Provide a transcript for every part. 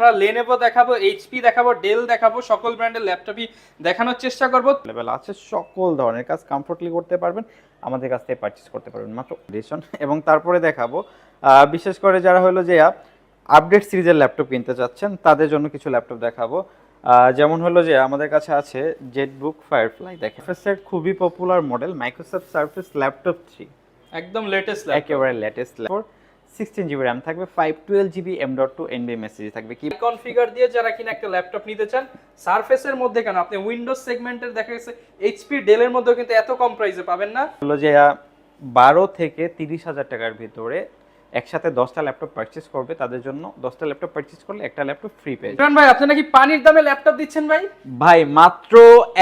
আমরা লেনেভো দেখাবো এইচপি দেখাবো ডেল দেখাবো সকল ব্র্যান্ডের ল্যাপটপই দেখানোর চেষ্টা করব। লেভেল আছে সকল ধরনের কাজ কমফোর্টলি করতে পারবেন আমাদের কাছ থেকে পারচেস করতে পারবেন। মাত্র এডিশন এবং তারপরে দেখাবো বিশেষ করে যারা হলো যে আপডেট সিরিজের ল্যাপটপ কিনতে চাচ্ছেন তাদের জন্য কিছু ল্যাপটপ দেখাবো। যেমন হলো যে আমাদের কাছে আছে জেটবুক ফায়ারফ্লাই দেখে সার্ফেসের খুবই popular model Microsoft Surface laptop three একদম লেটেস্ট একেবারে latest laptop sixteen GB RAM থাকবে five twelve GB M dot two NVMe message থাকবে। কি কনফিগার দিয়ে যারা কিনা একটা ল্যাপটপ নিতে চান সারফেসের মধ্যে কেন? আপনি উইন্ডোজ সেগমেন্টের দেখা গেছে এইচপি ডেলের মধ্যেও কিন্তু এত কম প্রাইসে পাবেন না। হলো যে বারো থেকে তিরিশ হাজার টাকার ভিতরে একসাথে দশটা ল্যাপটপ পারচেস করবে তাদের জন্য দশটা ল্যাপটপ পারচেস করলে একটা ল্যাপটপ ফ্রি পেয়ে। ভাই আপনি নাকি পানির দামে ল্যাপটপ দিচ্ছেন ভাই? ভাই মাত্র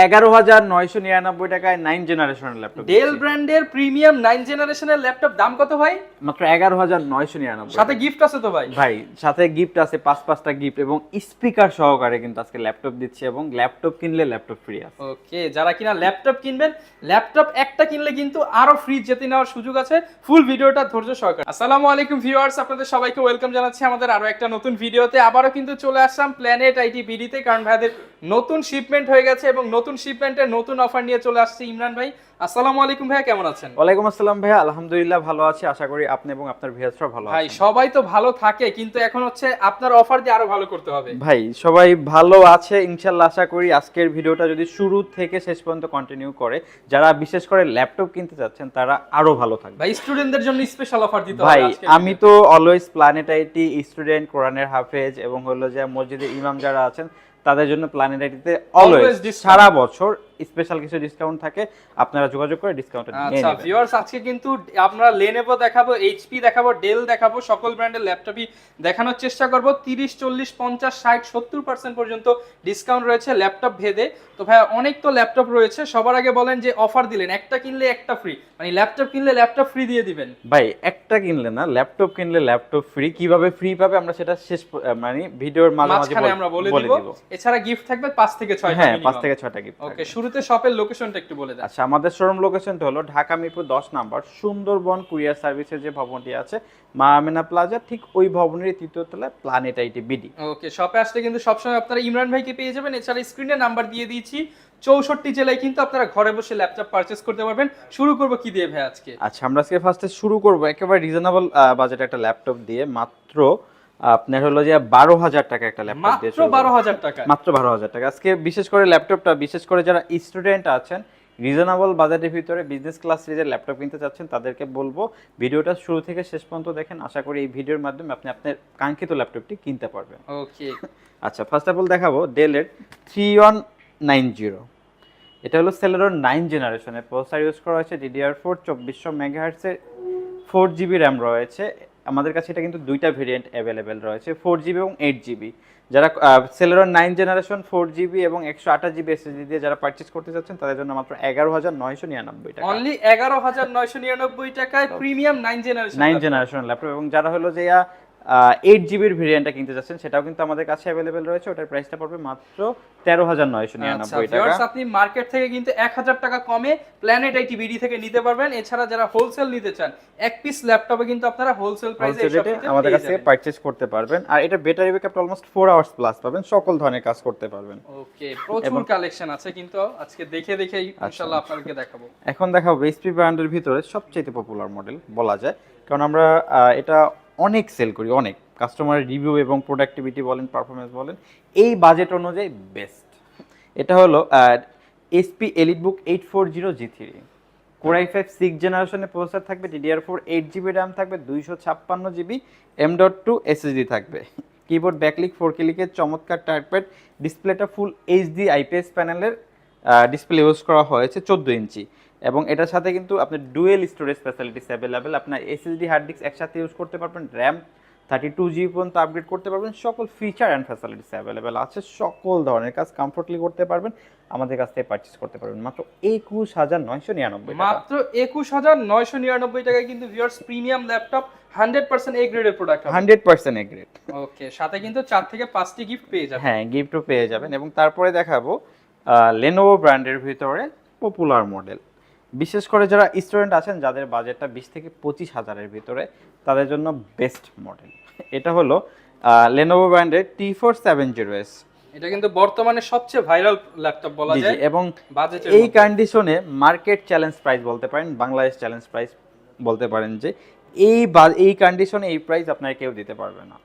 এগারো হাজার নয়শো নিরানব্বই টাকায় নাইন জেনারেশনের ল্যাপটপ ডেল ব্র্যান্ডের প্রিমিয়াম নাইন জেনারেশনের ল্যাপটপ দাম কত ভাই? মাত্র এগারো হাজার নয়শো নিরানব্বই সাথে গিফট আছে তো ভাই? ভাই সাথে গিফট আছে পাঁচ পাঁচটা গিফট এবং স্পিকার সহকারে কিন্তু আজকে ল্যাপটপ দিচ্ছে এবং ল্যাপটপ কিনলে ল্যাপটপ ফ্রি আছে। ওকে যারা কিনা ল্যাপটপ কিনবেন ল্যাপটপ একটা কিনলে কিন্তু আরও ফ্রি যেতে নেওয়ার সুযোগ আছে। ফুল ভিডিওটা ধৈর্য সহকারে। আসসালামু আলাইকুম ভিউয়ার্স আপনাদের সবাইকে ওয়েলকাম জানাচ্ছি আমাদের আরও একটা নতুন ভিডিওতে। আবারও কিন্তু চলে আসলাম প্ল্যানেট আইটি বিডিতে কারণ ভাইদের নতুন শিপমেন্ট হয়ে গেছে এবং নতুন শিপমেন্টের নতুন অফার নিয়ে চলে আসছে ইমরান ভাই। আসসালামু আলাইকুম ভাইয়া কেমন আছেন? ওয়ালাইকুম আসসালাম ভাইয়া আলহামদুলিল্লাহ ভালো আছি আশা করি আপনি এবং আপনার ভিউয়ার্সরা ভালো ভাই সবাই তো ভালো থাকে কিন্তু এখন হচ্ছে আপনার অফার দিয়ে আরও ভালো করতে হবে। ভাই সবাই ভালো আছে ইনশাল্লাহ আশা করি আজকের ভিডিওটা যদি শুরু থেকে শেষ পর্যন্ত কন্টিনিউ করে যারা বিশেষ করে ল্যাপটপ কিনতে চাচ্ছেন তারা আরও ভালো থাকবে। ভাই স্টুডেন্টদের জন্য স্পেশাল অফার দিতে ভাই হবে আজকের আমি তো অলওয়েজ প্ল্যানেট আইটি স্টুডেন্ট কোরআনের হাফেজ এবং হলো যে মসজিদের ইমাম যারা আছেন তাদের জন্য প্ল্যানেটারিতে অলওয়েজ সারা বছর স্পেশাল কিছু ডিসকাউন্ট থাকে আপনারা যোগাযোগ করে ডিসকাউন্টটা নিয়ে আচ্ছা ভিউয়ার্স আজকে কিন্তু আমরা লেনেভো দেখাবো এইচপি দেখাবো ডেল দেখাবো সকল ব্র্যান্ডের ল্যাপটপই দেখানোর চেষ্টা করব। 30 40 50 60 70 পার্সেন্ট পর্যন্ত ডিসকাউন্ট রয়েছে ল্যাপটপ ভেদে। তো ভাই অনেক তো ল্যাপটপ রয়েছে সবার আগে বলেন যে অফার দিলেন একটা কিনলে একটা ফ্রি মানে ল্যাপটপ কিনলে ল্যাপটপ ফ্রি দিয়ে দিবেন। ভাই একটা কিনলে না ল্যাপটপ কিনলে ল্যাপটপ ফ্রি কীভাবে ফ্রি পাবে আমরা সেটা শেষ মানে ভিডিওর মাঝে আমরা বলে দিব। এছাড়া গিফট থাকবে 5 থেকে 6 হ্যাঁ পাঁচ থেকে ছয়টা গিফট ওকে শুরুতে শপের লোকেশনটা একটু বলে দেন। আচ্ছা আমাদের শোরুম লোকেশনটা হলো ঢাকা মিরপুর দশ নাম্বার সুন্দরবন কুরিয়ার সার্ভিসের যে ভবনটি আছে মা আমেনা প্লাজা ঠিক ওই ভবনের তৃতীয় তলায় প্ল্যানেট আইটি বিডি ওকে শপে আসলে কিন্তু সবসময় আপনারা ইমরান ভাইকে পেয়ে যাবেন। এছাড়া স্ক্রিনে নাম্বার দিয়ে দিয়েছি। চৌষট্টি জেলায় কিন্তু আপনারা ঘরে বসে ল্যাপটপ পারচেস করতে পারবেন। শুরু করব কি দিয়ে ভাই আজকে? আচ্ছা আমরা আজকে ফার্স্টে শুরু করব। একেবারে রিজনেবল বাজেট একটা ল্যাপটপ দিয়ে। মাত্র আপনার হলো যে বারো হাজার টাকা একটা ল্যাপটপ মাত্র বারো হাজার টাকা। মাত্র বারো হাজার টাকা। আজকে বিশেষ করে ল্যাপটপটা বিশেষ করে যারা স্টুডেন্ট আছেন রিজনেবল বাজেটের ভিতরে বিজনেস ক্লাস সিরিজের ল্যাপটপ কিনতে চাচ্ছেন তাদেরকে বলব ভিডিওটা শুরু থেকে শেষ পর্যন্ত দেখেন। আশা করি এই ভিডিওর মাধ্যমে আপনি আপনার কাঙ্ক্ষিত ল্যাপটপটি কিনতে পারবেন। ওকে। আচ্ছা ফার্স্ট অফ অল দেখাবো ডেলের থ্রি ওয়ান নাইন জিরো এটা হলো সেলেরন নাইন জেনারেশনের প্রসেসর ইউজ করা হয়েছে ডিডিআর ফোর চব্বিশশো মেগাহার্টসের ফোর জিবি র্যাম রয়েছে। আমাদের কাছে এটা কিন্তু দুইটা ভেরিয়েন্ট অ্যাভেলেবেল রয়েছে ফোর জিবি এবং এইট জিবি যারা Celeron nine generation four GB এবং একশো আঠাশ জিবি এসএসডি দিয়ে যারা পার্চেস করতে চাচ্ছেন তাদের জন্য মাত্র এগারো হাজার নয়শো নিরানব্বই টাকা। অনলি এগারো হাজার নয়শো নিরানব্বই টাকায় premium nine generation nine generation laptop এবং যারা হলো যে এইট জিবির ভেরিয়েন্টটা কিনতে চাচ্ছেন সেটাও কিন্তু আমাদের কাছে অ্যাভেলেবেল রয়েছে। ওটার প্রাইসটা পড়বে মাত্র তেরো হাজার নয়শো আচ্ছা নিরানব্বই টাকা আপনি মার্কেট থেকে কিন্তু এক হাজার টাকা কমে প্ল্যানেট আইটি বিডি থেকে নিতে পারবেন। এছাড়া যারা হোলসেল নিতে চান এক পিস ল্যাপটপে কিন্তু আপনারা হোলসেল প্রাইসে আমাদের কাছ পারচেজ করতে পারবেন। আর এটা battery backup almost four hours plus পাবেন। সকল ধরনের কাজ করতে পারবেন। ওকে প্রচুর কালেকশন আছে কিন্তু। আজকে দেখে দেখেই আচ্ছা। ইনশাআল্লাহ আপনাদেরকে দেখাবো। এখন দেখাবো এইচপি ব্র্যান্ডের ভিতরে সবচেয়ে পপুলার মডেল বলা যায়। কারণ আমরা এটা অনেক সেল করি, অনেক। কাস্টমারের রিভিউ এবং প্রোডাক্টিভিটি বলেন পারফরমেন্স বলেন, এই বাজেট অনুযায়ী বেস্ট এটা হলো HP EliteBook eight four zero G three Core i five six জেনারেশনের প্রসেসর থাকবে DDR four eight GB RAM থাকবে, দুইশো ছাপ্পান্ন GB M dot two SSD থাকবে। কিবোর্ড ব্যাকলিক ফোর ক্লিকের চমৎকার টার্পেট ডিসপ্লেটা ফুল এইচডি আইপিএস প্যানেলের ডিসপ্লে ইউজ করা হয়েছে, চোদ্দ ইঞ্চি এবং এটার সাথে কিন্তু আপনার ডুয়েল স্টোরেজ ফ্যাসিলিটিস অ্যাভেলেবেল আপনার এসএসডি হার্ড ডিস্ক একসাথে ইউজ করতে পারবেন র্যাম থার্টি টু জিবি পর্যন্ত আপগ্রেড করতে পারবেন সকল ফিচার অ্যান্ড ফ্যাসিলিটিস অ্যাভেলেবেল আছে সকল ধরনের কাজ কমফোর্টলি করতে পারবেন আমাদের কাছ থেকে পারচেস করতে পারবেন। মাত্র একুশ হাজার নয়শো নিরানব্বই মাত্র একুশ হাজার নয়শো নিরানব্বই টাকায় কিন্তু viewers premium laptop hundred percent A গ্রেডের product hundred percent A grade okay সাথে কিন্তু চার থেকে পাঁচটি গিফট পেয়ে যাবেন। হ্যাঁ গিফটও পেয়ে যাবেন এবং তারপরে দেখাবো লেনোভো ব্র্যান্ডের ভিতরে পপুলার মডেল বিশেষ করে যারা স্টুডেন্ট আছেন যাদের বাজেটটা বিশ থেকে পঁচিশ হাজারের ভিতরে তাদের জন্য বেস্ট মডেল। এটা হলো লেনোভো ব্র্যান্ডের T four seven zero S এটা কিন্তু বর্তমানে সবচেয়ে ভাইরাল ল্যাপটপ বলা যায় এবং বাজেটের এই কন্ডিশনে মার্কেট চ্যালেঞ্জ প্রাইস বলতে পারেন বাংলাদেশ চ্যালেঞ্জ প্রাইস বলতে পারেন যে এই বা- এই কন্ডিশনে এই প্রাইস আপনার কেউ দিতে পারবে না।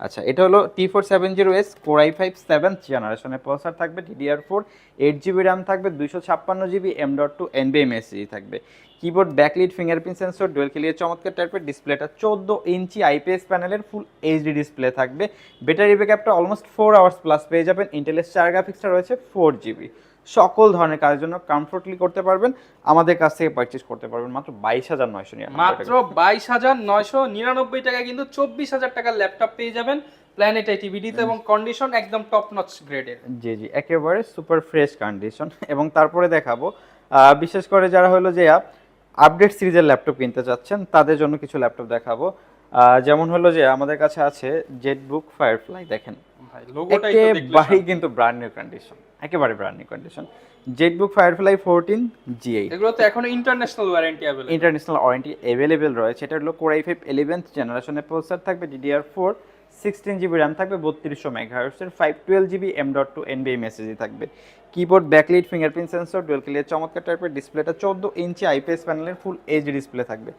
আচ্ছা এটা হলো T four seven zero S Core i five seventh জেনারেশনের প্রসেসর থাকবে DDR four eight GB RAM থাকবে, দুইশো ছাপ্পান্ন জিবি এম ডট টু এনবিএম এসি থাকবে। Keyboard backlit fingerprint sensor dual clear চমৎকার টাইপের ডিসপ্লেটা চোদ্দ ইঞ্চি আইপিএস প্যানেলের ফুল এইচডি ডিসপ্লে থাকবে। ব্যাটারি ব্যাকআপটা অলমোস্ট ফোর আওয়ার্স প্লাস পেয়ে যাবেন। ইন্টেলের চার গ্রাফিক্সটা রয়েছে ফোর জিবি সকল ধরনের কাজের জন্য কমফোর্টলি করতে পারবেন। আমাদের কাছ থেকে পারচেস করতে পারবেন মাত্র বাইশ হাজার নয়শো মাত্র বাইশ হাজার নয়শো নিরানব্বই টাকা কিন্তু চব্বিশ হাজার টাকার ল্যাপটপ পেয়ে যাবেন। প্ল্যানেট আইটিভিডিতে এবং কন্ডিশন একদম টপ নচ গ্রেডের জি জি একেবারে সুপার ফ্রেশ কন্ডিশন এবং তারপরে দেখাবো আহ, বিশেষ করে যারা হলো যে আপডেট সিরিজের ল্যাপটপ কিনতে চাচ্ছেন তাদের জন্য কিছু ল্যাপটপ দেখাবো। যেমন হলো যে আমাদের কাছে আছে জেটবুক ফায়ারফ্লাই দেখেন। একেবারেই কিন্তু ব্র্যান্ড নিউ কন্ডিশন একেবারে brand new condition ZBook Firefly fourteen G eight এগুলো তো এখনও international warranty international warranty available রয়েছে। এটা হলো কোর আই ফাইভ ইলেভেন্থ জেনারেশনের প্রসেসর থাকবে DDR four sixteen GB RAM থাকবে বত্রিশশো মেগাহার্সের five twelve GB M dot two NVMe মেসেজই থাকবে। Keyboard backlit fingerprint sensor dual clear চমৎকার টাইপের ডিসপ্লেটা চোদ্দ ইঞ্চি আইপিএস প্যানেলের ফুল এইচডি ডিসপ্লে থাকবে।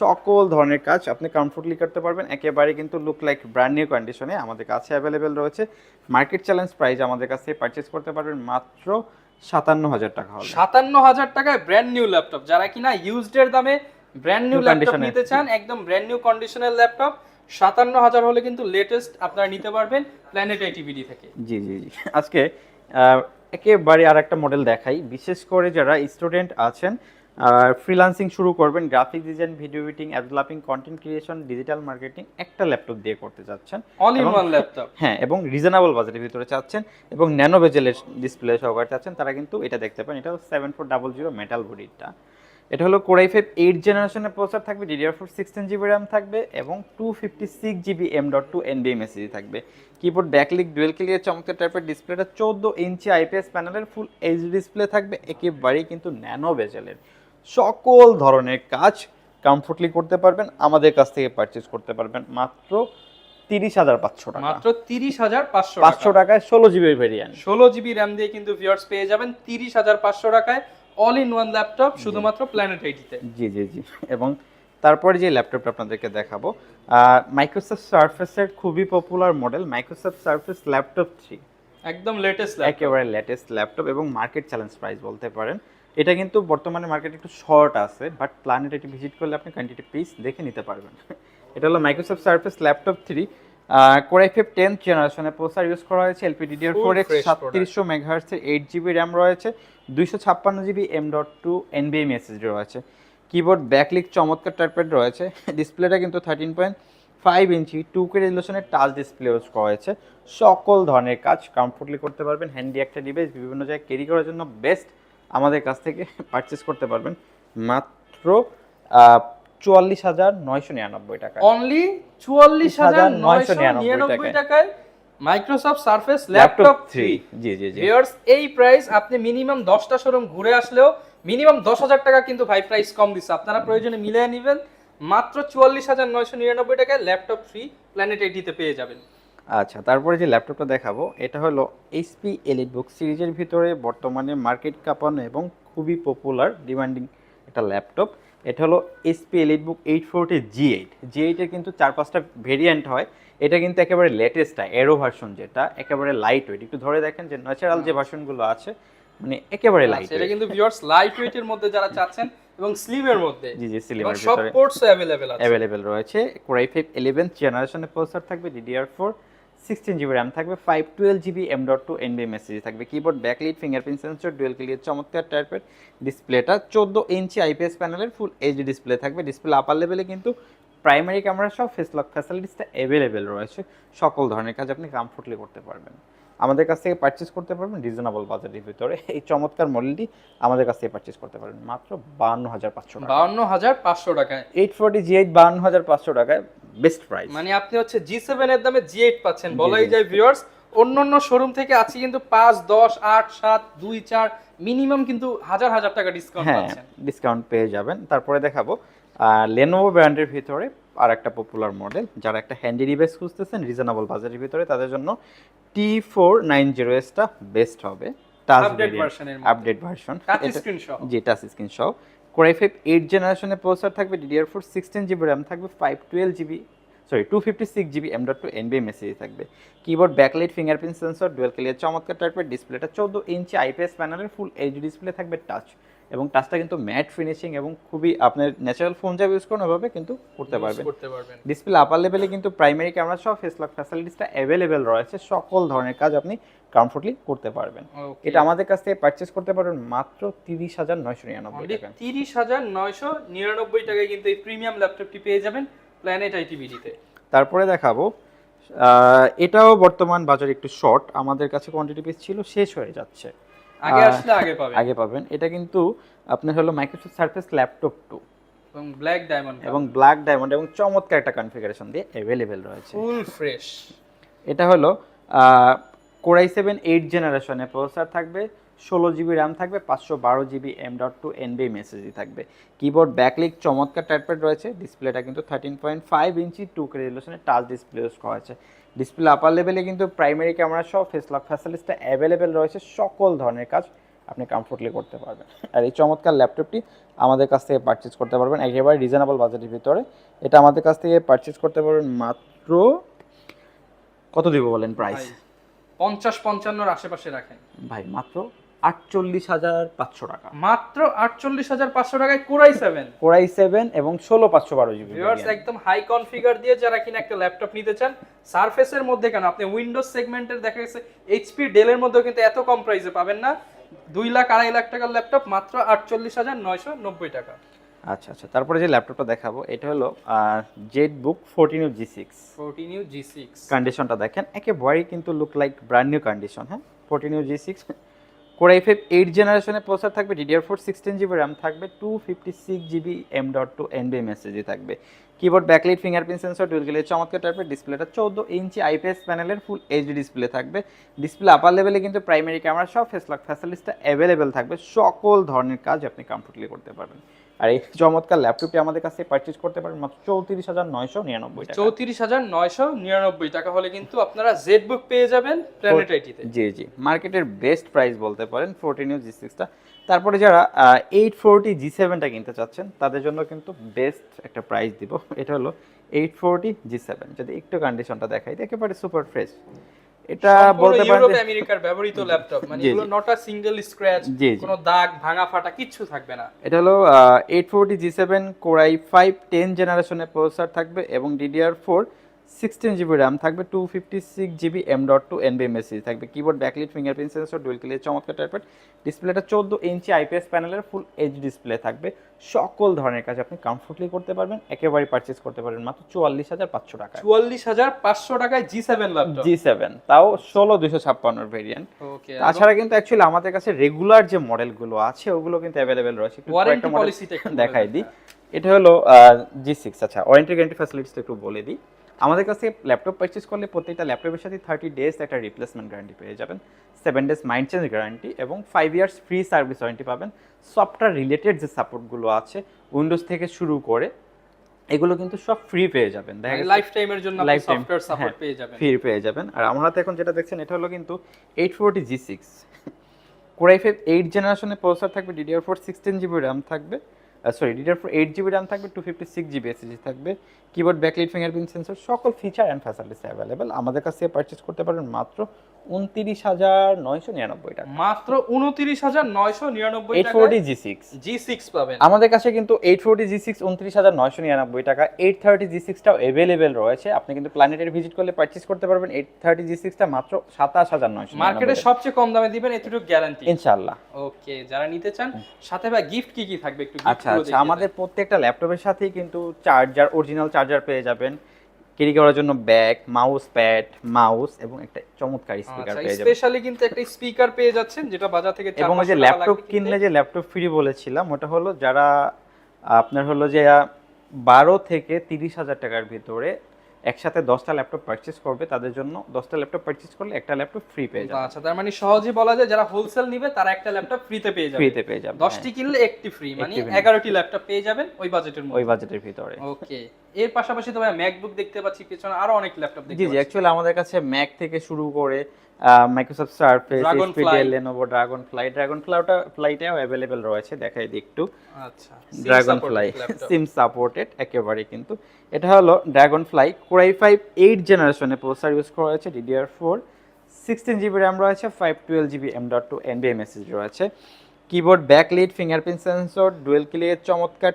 সকল ধরনের কাজ আপনি কমফোর্টলি করতে পারবেন। একেবারে কিন্তু লুক লাইক ব্র্যান্ড নিউ কন্ডিশনে আমাদের কাছে অ্যাভেলেবেল রয়েছে। মার্কেট চ্যালেঞ্জ প্রাইস আমাদের কাছে পারচেস করতে পারবেন মাত্র সাতান্ন হাজার টাকা হলে। সাতান্ন হাজার টাকায় ব্র্যান্ড নিউ ল্যাপটপ যারা কিনা ইউজড এর দামে ব্র্যান্ড নিউ ল্যাপটপ নিতে চান একদম ব্র্যান্ড নিউ কন্ডিশনের ল্যাপটপ সাতান্ন হাজার হলে কিন্তু লেটেস্ট আপনারা নিতে পারবেন প্ল্যানেট আইটিভিডি থেকে। জি জি জি। আজকে একেবারে আর একটা মডেল দেখাই। বিশেষ করে যারা স্টুডেন্ট আছেন ফ্রিল্যান্সিং শুরু করবেন গ্রাফিক ডিজাইন ভিডিও এডিটিং অ্যাডলাপিং কন্টেন্ট ক্রিয়েশন ডিজিটাল মার্কেটিং একটা ল্যাপটপ দিয়ে করতে চাচ্ছেন। অল ইন ওয়ান ল্যাপটপ হ্যাঁ এবং রিজনেবল বাজেটের ভিতরে চাচ্ছেন এবং ন্যানো বেজেলের ডিসপ্লে সহকারে চাচ্ছেন তারা কিন্তু এটা দেখতে পান এটা seven four double zero metal বডিটা এটা হলো কোরাই ফাইভ এইট জেনারেশনের প্রসেসর থাকবে DDR four sixteen GB RAM থাকবে এবং two fifty six GB M dot two এনবিএম SSD থাকবে। কিবোর্ড ব্যাকলিক ডুয়েল ক্লিয়ার চমৎকার টাইপের ডিসপ্লেটা চোদ্দ ইঞ্চি আইপিএস প্যানেলের ফুল এইচ ডিসপ্লে থাকবে একেবারেই কিন্তু ন্যানো বেজেলের সকল ধরনের কাজ কমফোর্টলি করতে পারবেন আমাদের কাছ থেকে পারচেস করতে পারবেন মাত্র তিরিশ হাজার পাঁচশো টাকা। মাত্র তিরিশ হাজার পাঁচশো পাঁচশো টাকায় ষোলো জিবি ভেরিয়েন্ট ষোলো জিবি র্যাম দিয়ে কিন্তু ভিউয়ার্স পেয়ে যাবেন তিরিশ হাজার পাঁচশো টাকায় অল ইন ওয়ান ল্যাপটপ শুধুমাত্র প্ল্যানেট এইটিতে জি জি জি। এবং তারপরে যে ল্যাপটপটা আপনাদেরকে দেখাবো মাইক্রোসফট সার্ফেসের খুবই popular model Microsoft Surface laptop three একদম লেটেস্ট একেবারে লেটেস্ট ল্যাপটপ এবং মার্কেট চ্যালেঞ্জ প্রাইস বলতে পারেন। এটা কিন্তু বর্তমানে মার্কেটে একটু শর্ট আছে বাট প্ল্যানেট এটি ভিজিট করলে আপনি কোয়ান্টিটি পিস দেখে নিতে পারবেন। এটা হলো Microsoft Surface laptop three core i five tenth জেনারেশনের প্রসার ইউজ করা হয়েছে এলপিডিডিআর ফোর এক্স সাতত্রিশশো মেগাহার্সের এইট জিবি র্যাম রয়েছে দুইশো ছাপ্পান্ন জিবি এম ডট টু এনবিএম এসএসডি রয়েছে। কিবোর্ড ব্যাকলিক চমৎকার টাইপের রয়েছে ডিসপ্লেটা কিন্তু থার্টিন পয়েন্ট ফাইভ ইঞ্চি টু কে রেজলিউশনের টাচ ডিসপ্লে ইউজ করা হয়েছে। সকল ধরনের কাজ কমফোর্টলি করতে পারবেন হ্যান্ডি একটা ডিভাইস বিভিন্ন জায়গায় ক্যারি করার জন্য বেস্ট আমাদের কাছ থেকে পারচেস করতে পারবেন। মাত্র চুয়াল্লিশ হাজার নয়শো নিরানব্বই টাকা অনলি চুয়াল্লিশ হাজার নয়শো নিরানব্বই টাকায়। Microsoft Surface laptop three G G G. এই প্রাইস আপনি মিনিমাম দশটা শোরুম ঘুরে আসলেও মিনিমাম দশ হাজার টাকা কিন্তু ভাই প্রাইস কম দিচ্ছে। আপনারা প্রয়োজনে মিলিয়ে নেবেন। মাত্র চুয়াল্লিশ হাজার নয়শো নিরানব্বই টাকায় ল্যাপটপ ফ্রি প্ল্যানেট এইটিতে পেয়ে যাবেন। আচ্ছা তারপরে যে ল্যাপটপটা দেখাবো এটা হলো এইচপি এলিট বুক সিরিজের ভিতরে বর্তমানে মার্কেট কাঁপানো এবং খুবই পপুলার ডিমান্ডিং একটা ল্যাপটপ। এটা হলো HP EliteBook eight forty G eight G এইটের কিন্তু চার পাঁচটা ভেরিয়েন্ট হয়। এটা কিন্তু একেবারে লেটেস্টটা এরো ভার্সন যেটা একেবারে লাইট ওয়েট একটু ধরে দেখেন যে ন্যাচারাল যে ভার্সনগুলো আছে মানে একেবারে লাইট আচ্ছা, এটা কিন্তু ভিউয়ার্স লাইট ওয়েটের মধ্যে যারা চাচ্ছেন এবং স্লিমের মধ্যে। জি জি সিলিভার সব পোর্টস অ্যাভেলেবেল আছে। অ্যাভেলেবেল রয়েছে। কোরাই ফাইভ ইলেভেন্থ জেনারেশনের প্রসেসর থাকবে DDR four sixteen GB RAM থাকবে five twelve GB M dot two NVMe message থাকবে keyboard backlit fingerprint sensor dual clear চমৎকার টাইপের ডিসপ্লেটা চোদ্দ ইঞ্চি আইপিএস প্যানেলের ফুল এইচডি ডিসপ্লে থাকবে ডিসপ্লে আপার লেভেলে কিন্তু প্রাইমারি ক্যামেরা সব ফেস লক ফ্যাসিলিটিসটা অ্যাভেলেবেল রয়েছে সকল ধরনের কাজ আপনি কমফোর্টলি করতে পারবেন। আমাদের কাছ থেকে পারচেস করতে পারবেন রিজনেবল বাজেটের ভিতরে। এই চমৎকার মডেলটি আমাদের কাছ থেকে পারচেস করতে পারবেন মাত্র বান্ন হাজার পাঁচশো টাকা। বাউন্ন হাজার পাঁচশো টাকায়। এইট ফোর্টি জি এইট বান্ন হাজার পাঁচশো টাকায়। বেস্ট প্রাইস মানে আপনি হচ্ছে জি সেভেন এর দামে জি এইট পাচ্ছেন। বলাই যায় ভিউয়ার্স অন্য অন্য শোরুম থেকে আছে কিন্তু পাঁচ দশ আট সাত দুই চার মিনিমাম কিন্তু হাজার হাজার টাকা ডিসকাউন্ট হ্যাঁ ডিসকাউন্ট পেয়ে যাবেন। তারপরে দেখাবো লেনোভো ব্র্যান্ডের ভিতরে আর একটা পপুলার মডেল যারা একটা হ্যান্ডি ডিভাইস খুঁজতেছেন রিজনেবল বাজারের ভিতরে তাদের জন্য টি ফোর নাইন জিরো এসটা বেস্ট হবে touch update version G touch screen সহ। কোরাই ফাইভ এইট জেনারেশনের প্রসেসর থাকবে DDR four sixteen GB RAM থাকবে five twelve GB sorry two fifty six GB M dot two NVMe message থাকবে। Keyboard backlight fingerprint sensor dual clear চমৎকার টাইপের ডিসপ্লেটা চোদ্দ ইঞ্চি আইপিএস প্যানেলের ফুল এইচডি ডিসপ্লে থাকবে টাচ এবং টাচটা কিন্তু ম্যাট ফিনিশিং এবং খুবই আপনার ন্যাচারাল ফোন যা ইউজ করুন ওভাবে কিন্তু করতে পারবেন। ডিসপ্লে আপার লেভেলে কিন্তু প্রাইমারি ক্যামেরা সহ ফেস লক ফ্যাসিলিটিসটা অ্যাভেলেবেল রয়েছে। সকল ধরনের কাজ আপনি কমফোর্টলি করতে পারবেন। এটা আমাদের কাছ থেকে পারচেস করতে পারবেন মাত্র তিরিশ হাজার নয়শো নিরানব্বই টাকা। তিরিশ হাজার নয়শো নিরানব্বই টাকায় কিন্তু এই প্রিমিয়াম ল্যাপটপটি পেয়ে যাবেন প্ল্যানেট আইটিভিডিতে তারপরে দেখাবো এটাও বর্তমান বাজার একটু শর্ট আমাদের কাছে কোয়ান্টিটি পিস ছিল শেষ হয়ে যাচ্ছে। আগে আসলে আগে পাবেন। আগে পাবেন। এটা কিন্তু আপনার হলো মাইক্রোসফট সার্ফেস ল্যাপটপ টু এবং ব্ল্যাক ডায়মন্ড এবং ব্ল্যাক ডায়মন্ড এবং চমৎকার একটা কনফিগারেশন দিয়ে অ্যাভেলেবেল রয়েছে। ফুল ফ্রেশ এটা হলো কোরাই সেভেন এইট জেনারেশনের প্রসেসর থাকবে, ষোলো জিবি র্যাম থাকবে, পাঁচশো বারো GB M dot two NVMe মেসেজই থাকবে। কিবোর্ড ব্যাকলিক চমৎকার টাইপের রয়েছে ডিসপ্লেটা কিন্তু থার্টিন পয়েন্ট ফাইভ ইঞ্চি টু কে রেজলিউশনে টাচ ডিসপ্লে ইউজ করা হয়েছে ডিসপ্লে আপার লেভেলে কিন্তু প্রাইমারি ক্যামেরা সহ ফেস লক অ্যাভেলেবেল রয়েছে, সকল ধরনের কাজ আপনি কমফোর্টলি করতে পারবেন। আর এই চমৎকার ল্যাপটপটি আমাদের কাছ থেকে পারচেজ করতে পারবেন, একেবারে রিজনেবল বাজেটের ভিতরে। এটা আমাদের কাছ থেকে পারচেজ করতে পারবেন মাত্র, কত দিব বলেন প্রাইস পঞ্চাশ পঞ্চান্নর আশেপাশে রাখেন। ভাই মাত্র আটচল্লিশ হাজার পাঁচশো টাকা। মাত্র আটচল্লিশ হাজার পাঁচশো টাকায় কোরাই সেভেন কোরাই সেভেন এবং ষোলো পাঁচশো বারো জিবি একদম হাই কনফিগার দিয়ে যারা কিনা একটা ল্যাপটপ নিতে চান সারফেসের মধ্যে কেন? আপনি উইন্ডোজ সেগমেন্টের দেখা গেছে এইচপি ডেলের মধ্যেও কিন্তু এত কম প্রাইসে পাবেন না। দুই লাখ আড়াই লাখ টাকার ল্যাপটপ মাত্র আটচল্লিশ হাজার নয়শো নব্বই টাকা। আচ্ছা আচ্ছা। তারপরে যে ল্যাপটপটা দেখাবো এটা হলো ZBook fourteen G six fourteen U G six কন্ডিশনটা দেখেন একে একেবারেই কিন্তু look like brand new condition হ্যাঁ? Fourteen G six Core i five eight জেনারেশনের প্রসার থাকবে DDR four sixteen GB RAM থাকবে two fifty six GB M dot two NVMe মেসেজই থাকবে। Keyboard backlight fingerprint sensor dual গেলে চমৎকার টাইপের ডিসপ্লেটা চৌদ্দ ইঞ্চি আইপিএস প্যানেলের ফুল এইচডি ডিসপ্লে থাকবে। ডিসপ্লে আপার লেভেলে কিন্তু প্রাইমারি ক্যামেরা সব ফেস লক ফ্যাসিলিটিসটা অ্যাভেলেবেল থাকবে। সকল ধরনের কাজ আপনি কমফোর্টলি করতে পারবেন। আর এই চমৎকার ল্যাপটপটি আমাদের কাছে পারচেজ করতে পারবেন মাত্র চৌত্রিশ হাজার নয়শো নিরানব্বই টাকা। চৌত্রিশ হাজার নয়শো নিরানব্বই টাকা হলে কিন্তু আপনারা জেড বুক পেয়ে যাবেন প্ল্যানেট আইটিতে জি জি। মার্কেটের বেস্ট প্রাইস বলতে পারেন ফোরটিন জি সিক্সটা তারপরে যারা এইট ফোরটি জি সেভেনটা কিনতে চাচ্ছেন তাদের জন্য কিন্তু বেস্ট একটা প্রাইস দিব। এটা হলো এইট ফোরটি জি সেভেন যদি একটু কন্ডিশনটা দেখাই একেবারে সুপার ফ্রেশ এটা বলতে পারেন ইউরোপ আমেরিকার ব্যবহৃত ল্যাপটপ মানে। এগুলো নট আ সিঙ্গেল স্ক্র্যাচ। কোনো দাগ ভাঙা ফাটা কিছু থাকবে না এটা হলো eight forty G seven Core i five ten জেনারেশনের প্রসেসর থাকবে এবং DDR four sixteen GB RAM থাকবে two fifty six GB M dot two NVMe message থাকবে keyboard backlit fingerprint sensor dual clear চমৎকার টাইপের ডিসপ্লেটা চোদ্দ ইঞ্চি আইপিএস প্যানেলের ফুল এইচ ডিসপ্লে থাকবে। সকল ধরনের কাজ আপনি কমফোর্টলি করতে পারবেন একেবারে পারচেস করতে পারবেন মাত্র চুয়াল্লিশ হাজার পাঁচশো টাকা চুয়াল্লিশ হাজার পাঁচশো টাকায় G seven laptop G seven তাও ষোলো দুশো ছাপ্পান্নর ভেরিয়েন্ট তাছাড়া কিন্তু অ্যাকচুয়ালি আমাদের কাছে রেগুলার যে মডেলগুলো আছে ওগুলো কিন্তু অ্যাভেলেবেল রয়েছে। কয়েকটা একটু দেখাই দিই। এটা হলো জি সিক্স আচ্ছা ওয়ারেন্টি গ্যারান্টি ফ্যাসিলিটিসটা একটু বলে দিই। আমাদের কাছে ল্যাপটপ পারচেস করলে প্রত্যেকটা ল্যাপটপের সাথে থার্টি ডেজ একটা রিপ্লেসমেন্ট গ্যারান্টি পেয়ে যাবেন। Seven days mind change guarantee এবং five years free service warranty পাবেন। সফটওয়্যার রিলেটেড যে সাপোর্টগুলো আছে উইন্ডোজ থেকে শুরু করে এগুলো কিন্তু সব ফ্রি পেয়ে যাবেন। দেখা গেছে লাইফ টাইমের জন্য আপনি Lifetime, সফটওয়্যার সাপোর্ট পেয়ে যাবেন। ফ্রি পেয়ে যাবেন। আর আমার হাতে এখন যেটা দেখছেন এটা হলো কিন্তু eight forty G six core i five eight জেনারেশনের প্রসেসর থাকবে DDR four sixteen GB RAM থাকবে। Sorry DDR four eight GB RAM থাকবে two fifty six GB SSD থাকবে কিবোর্ড ব্যাকলিট ফিঙ্গারপ্রিন্ট সেন্সর সকল ফিচার অ্যান্ড ফ্যাসিলিটিস অ্যাভেলেবেল আমাদের কাছ থেকে purchase করতে পারেন মাত্র উনত্রিশ হাজার নয়শো নিরানব্বই টাকা। মাত্র উনত্রিশ হাজার নয়শো নিরানব্বই eight forty G six. G six পাবেন। আমাদের কাছে কিন্তু এইট ফোরটি জি সিক্স উনত্রিশ হাজার নয়শো নিরানব্বই টাকা এইট থার্টি জি সিক্সটাও অ্যাভেলেবেল রয়েছে। আপনি কিন্তু প্ল্যানেটের ভিজিট করলে পারচেস করতে পারবেন। এইট থার্টি জি সিক্সটা মাত্র সাতাশ হাজার নয়শো মার্কেটে সবচেয়ে কম দামে দিবেন এতটুকু গ্যারান্টি ইনশাল্লাহ ওকে যারা নিতে চান সাথে ভাই গিফট কি কি থাকবে একটু আচ্ছা আচ্ছা আমাদের প্রত্যেকটা ল্যাপটপের সাথেই কিন্তু চার্জার অরিজিনাল চার্জার পেয়ে যাবেন। ক্যারি করার জন্য ব্যাগ মাউস প্যাড মাউস এবং একটা চমৎকার স্পিকার পেয়ে যাবেন। স্পেশালি কিন্তু একটা স্পিকার পেয়ে যাচ্ছেন যেটা বাজার থেকে এবং যে ল্যাপটপ কিনলে যে ল্যাপটপ ফ্রি বলেছিলাম ওটা হলো যারা আপনার হলো যে বারো থেকে তিরিশ হাজার টাকার ভিতরে একসাথে দশটা ল্যাপটপ পারচেস করবে তাদের জন্য দশটা ল্যাপটপ পারচেস করলে একটা ল্যাপটপ ফ্রি পেয়ে যাবে। আচ্ছা তার মানে সহজে বলা যায় যারা হোলসেল নিবে তারা একটা ল্যাপটপ ফ্রিতে পেয়ে যাবে। ফ্রিতে পেয়ে যাবে দশটি কিনলে একটি ফ্রি মানে এগারোটি ল্যাপটপ পেয়ে যাবেন ওই বাজেটের মধ্যে। ওই বাজেটের ভিতরে। ওকে এর পাশাপাশি তো ভাই ম্যাকবুক দেখতে পাচ্ছি পেছনে আরও অনেক ল্যাপটপ দেখতে দেখতে জি জি অ্যাকচুয়ালি আমাদের কাছে ম্যাক থেকে শুরু করে Microsoft Surface. HP Lenovo Dragonfly dragon ফ্লাইটা ফ্লাইটাও अवेलेबल রয়েছে দেখাই দিই একটু। আচ্ছা ড্রাগন ফ্লাই সিম সাপোর্টেড একেবারে কিন্তু। এটা হলো Dragonfly core i five eight জেনারেশনে প্রসেসর ইউজ করা হয়েছে DDR four sixteen GB RAM রয়েছে five twelve GB M dot two এনবিএমএসএস রয়েছে। Keyboard backlit fingerprint sensor dual ক্লিকের চমৎকার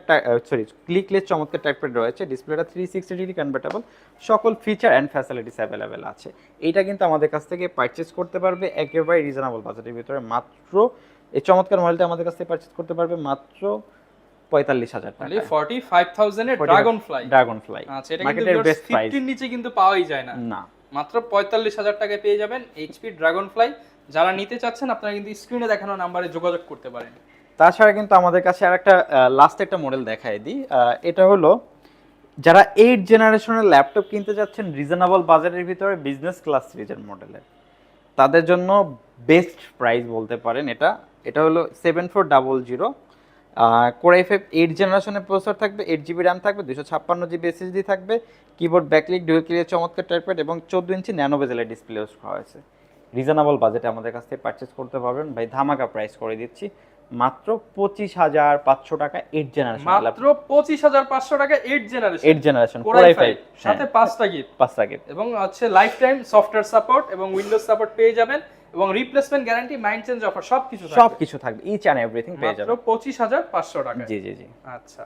সরি ক্লিকলেস চমৎকার টাইপের রয়েছে। ডিসপ্লেটা থ্রি সিক্সটি ডিগ্রি কনভার্টেবল সকল ফিচার অ্যান্ড ফ্যাসিলিটিস অ্যাভেলেবেল আছে। এইটা কিন্তু আমাদের কাছ থেকে পারচেস করতে পারবে একেবারে রিজনেবল বাজেটের ভিতরে। মাত্র এই চমৎকার মডেলটা আমাদের কাছ থেকে পারচেস করতে পারবে মাত্র পঁয়তাল্লিশ হাজার টাকা। অনলি 45000 এর ড্রাগন ফ্লাই ড্রাগন ফ্লাই আচ্ছা এটা কিন্তু মার্কেটের বেস্ট প্রাইস নিচে কিন্তু পাওয়াই যায় না। না। মাত্র পঁয়তাল্লিশ হাজার টাকায় পেয়ে যাবেন এইচপি ড্রাগন ফ্লাই যারা নিতে চাচ্ছেন, আপনারা কিন্তু স্ক্রিনে দেখানো নাম্বারে যোগাযোগ করতে পারেন। তাছাড়া কিন্তু আমাদের কাছে আর একটা লাস্ট একটা মডেল দেখাই দিই। এটা হলো, যারা এইট জেনারেশনের ল্যাপটপ কিনতে যাচ্ছেন রিজনেবল বাজারের ভিতরে বিজনেস ক্লাস সিরিজের মডেলের তাদের জন্য বেস্ট প্রাইস বলতে পারেন এটা। এটা হলো seven four double zero core i five eight জেনারেশনের প্রসেসর থাকবে এইট জিবি র্যাম থাকবে, দুশো ছাপ্পান্ন জিবি এসএসডি থাকবে কিবোর্ড ব্যাকলিক ডুয়েল ক্লিয়ার চমৎকার টাইপের এবং চোদ্দ ইঞ্চি ন্যানো বেজেলের ডিসপ্লে ইউজ করা হয়েছে। রিজনেবল বাজেটে আমাদের কাছ থেকে পারচেস করতে পারবেন। ভাই ধামাকা প্রাইস করে দিচ্ছি। মাত্র পঁচিশ হাজার পাঁচশো টাকা এইট জেনারেশন মাত্র পঁচিশ হাজার পাঁচশো টাকা eight generation eight generation core i five সাথে পাঁচটা গিফট পাঁচ প্যাকেট এবং হচ্ছে লাইফ টাইম সফটওয়্যার সাপোর্ট এবং উইন্ডোজ সাপোর্ট পেয়ে যাবেন এবং replacement guarantee mind change offer সব কিছু সব কিছু থাকবে। ইচ অ্যান্ড এভরিথিং পেয়ে মাত্র যাবেন। পঁচিশ হাজার পাঁচশো টাকা জি জি জি। আচ্ছা।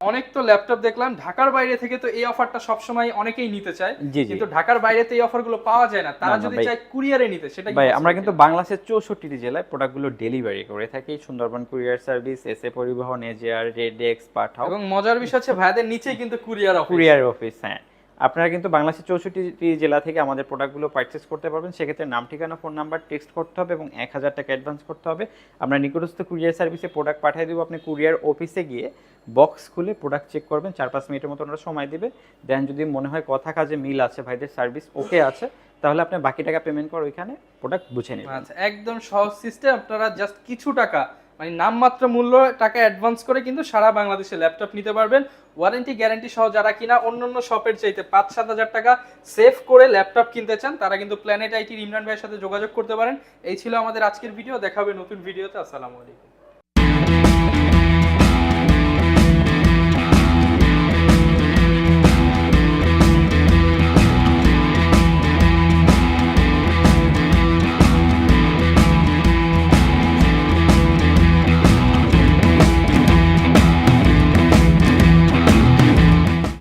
অনেক তো ল্যাপটপ দেখলাম ঢাকার বাইরে থেকে তো এই অফারটা সবসময় অনেকেই নিতে চায়। কিন্তু ঢাকার বাইরে তো এই অফারগুলো পাওয়া যায় না। তারা যদি চায় কুরিয়ারে নিতে সেটা ভাই আমরা কিন্তু কিনা? বাংলাদেশের চৌষট্টিটি জেলায় প্রোডাক্টগুলো ডেলিভারি করে থাকি। Sundarban courier service S A Paribahan AGR Redx পাঠাও। এবং মজার বিষয় হচ্ছে ভাইদের নিচেই কিন্তু কুরিয়ার কুরিয়ার অফিস হ্যাঁ। আপনারা কিন্তু বাংলাদেশের চৌষট্টি জেলা থেকে আমাদের প্রোডাক্টগুলো পারচেস করতে পারবেন। সেক্ষেত্রে নাম, ঠিকানা ফোন নাম্বার টেক্সট করতে হবে এবং এক হাজার টাকা অ্যাডভান্স করতে হবে। আমরা নিকটস্থ কুরিয়ার সার্ভিসে প্রোডাক্ট পাঠিয়ে দেবো। আপনি কুরিয়ার অফিসে গিয়ে বক্স খুলে প্রোডাক্ট চেক করবেন। চার, পাঁচ মিনিটের মতো ওনারা সময় দিবে। দেন যদি মনে হয় কথা কাজে মিল আছে, ভাইদের সার্ভিস ওকে আছে, তাহলে আপনি বাকি টাকা পেমেন্ট করে ওইখানে প্রোডাক্ট বুঝে নেবেন। আচ্ছা একদম সহজ সিস্টেম আপনারা জাস্ট কিছু টাকা মানে নামমাত্র মূল্য টাকা অ্যাডভান্স করে কিন্তু সারা বাংলাদেশে ল্যাপটপ নিতে পারবেন। ওয়ারেন্টি গ্যারান্টি সহ যারা কিনা অন্য অন্য শপের চাইতে পাঁচ, সাত হাজার টাকা সেভ করে ল্যাপটপ কিনতে চান, তারা কিন্তু প্ল্যানেট আইটির ইমরান ভাইয়ের সাথে যোগাযোগ করতে পারেন। এই ছিল আমাদের আজকের ভিডিও দেখাবে নতুন ভিডিওতে আসসালামু আলাইকুম।